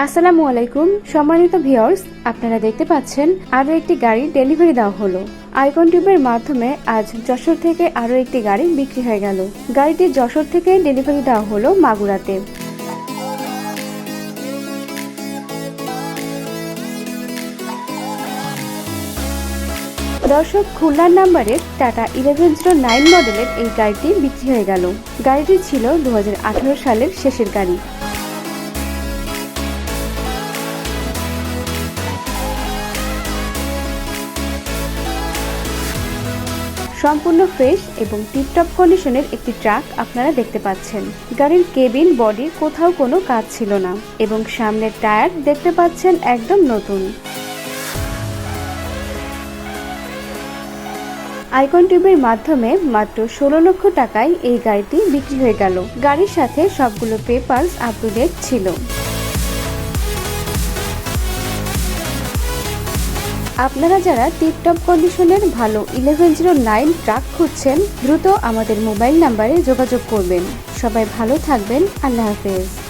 আসসালামু আলাইকুম, সম্মানিত ভিউয়ার্স, আপনারা দেখতে পাচ্ছেন আরও একটি গাড়ি ডেলিভারি দেওয়া হলো। আইকন টিউবের মাধ্যমে আজ যশোর থেকে আরও একটি গাড়ি বিক্রি হয়ে গেল। গাড়িটি যশোর থেকে ডেলিভারি দেওয়া হলো মাগুরাতে। দর্শক, খুলনার নাম্বারের টাটা ইলেভেন জিরো নাইন মডেলের এই গাড়িটি বিক্রি হয়ে গেল। গাড়িটি ছিল দু হাজার আঠারো সালের শেষের গাড়ি। সম্পূর্ণ ফ্রেশ এবং টিপটপ কন্ডিশনের একটি ট্রাক আপনারা দেখতে পাচ্ছেন। গাড়ির কেবিন, বডি, কোথাও কোনো কাজ ছিল না এবং সামনের টায়ার দেখতে পাচ্ছেন একদম নতুন। আইকন টিউবের মাধ্যমে মাত্র ষোলো লক্ষ টাকায় এই গাড়িটি বিক্রি হয়ে গেল। গাড়ির সাথে সবগুলো পেপারস আপ টু ডেট ছিল। আপনারা যারা টিপটপ কন্ডিশনের ভালো ইলেভেন জিরো নাইন ট্রাক খুঁজছেন, দ্রুত আমাদের মোবাইল নাম্বারে যোগাযোগ করবেন। সবাই ভালো থাকবেন। আল্লাহ হাফেজ।